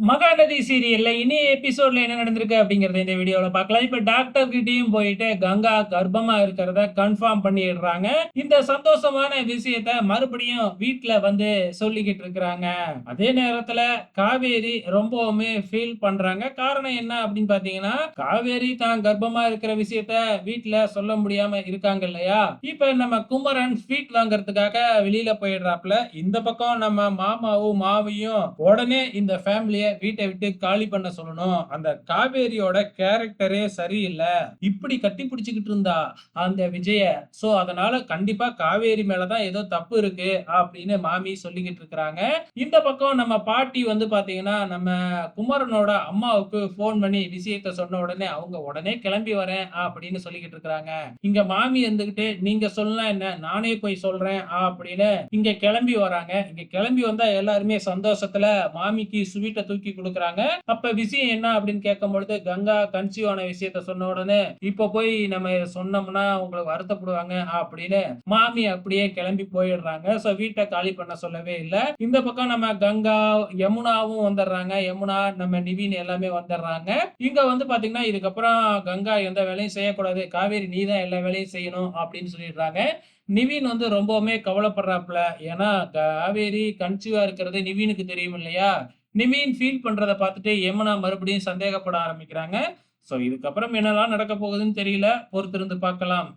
மகாநதி சீரியல்ல இனி எபிசோட்ல என்ன நடந்திருக்கு அப்படிங்கறத இந்த வீடியோல பார்க்கலாம். இப்ப டாக்டர் கிட்டயும் போயிட்டு கங்கா கர்ப்பமா இருக்கிறத கன்ஃபார்ம் பண்ணிடுறாங்க. இந்த சந்தோஷமான விஷயத்த மறுபடியும் வீட்டுல வந்து சொல்லிக்கிட்டு இருக்கிறாங்க. அதே நேரத்துல காவேரி ரொம்பவுமே ஃபீல் பண்றாங்க. காரணம் என்ன அப்படின்னு பாத்தீங்கன்னா காவேரி தான் கர்ப்பமா இருக்கிற விஷயத்த வீட்டுல சொல்ல முடியாம இருக்காங்க இல்லையா? இப்ப நம்ம குமரன் ஸ்வீட் வாங்குறதுக்காக வெளியில போயிடுறாப்ல இந்த பக்கம் நம்ம மாமாவும் மாவியும் உடனே இந்த ஃபேமிலிய வீட்டை விட்டு காலி பண்ண சொல்லணும். அந்த காவேரியோட கேரக்டரே சரியில்லை. இப்படி கட்டி பிடிச்சுக்கிட்டு இருந்தா அந்த விஜய. சோ அதனால கண்டிப்பா காவேரி மேலதான் ஏதோ தப்பு இருக்கு அப்படின்னு மாமி சொல்லிக்கிட்டு இருக்கிறாங்க. இந்த பக்கம் நம்ம பாட்டி வந்து பாத்தீங்கன்னா நம்ம குமரனோட அம்மாவுக்கு போன் பண்ணி விஷயத்த சொன்ன உடனே அவங்க உடனே கிளம்பி வரேன் அப்படின்னு சொல்லிக்கிட்டு இருக்கிறாங்க. இங்க மாமி இருந்துகிட்டு நீங்க சொல்லலாம் என்ன? நானே போய் சொல்றேன் அப்படின்னு இங்க கிளம்பி வராங்க. இங்க கிளம்பி வந்தா எல்லாருமே சந்தோஷத்துல மாமிக்கு ஸ்வீட்டை தூக்கி தூக்கி கொடுக்குறாங்க. அப்ப விஷயம் என்ன அப்படின்னு கேட்கும் பொழுது கங்கா கன்சீவ் ஆன விஷயத்த சொன்ன உடனே இப்ப போய் நம்ம சொன்னோம்னா உங்களுக்கு வருத்தப்படுவாங்க அப்படின்னு மாமி அப்படியே கிளம்பி போயிடுறாங்க. சோ வீட்டை காலி பண்ண சொல்லவே இல்லை. இந்த பக்கம் நம்ம கங்கா யமுனாவும் வந்துடுறாங்க. யமுனா நம்ம நிவின் எல்லாமே வந்துடுறாங்க. இங்க வந்து பாத்தீங்கன்னா இதுக்கப்புறம் கங்கா எந்த வேலையும் செய்யக்கூடாது. காவேரி நீ தான் எல்லா வேலையும் செய்யணும் அப்படின்னு சொல்லிடுறாங்க. நிவின் வந்து ரொம்பவுமே கவலைப்படுறாப்புல. ஏன்னா காவேரி கன்சீவா இருக்கிறது நிவினுக்கு தெரியும் இல்லையா? நிமீன் ஃபீல் பண்ணுறதை பார்த்துட்டு யமுனா மறுபடியும் சந்தேகப்பட ஆரம்பிக்கிறாங்க. ஸோ இதுக்கப்புறம் என்னெல்லாம் நடக்க போகுதுன்னு தெரியல. பொறுத்திருந்து பார்க்கலாம்.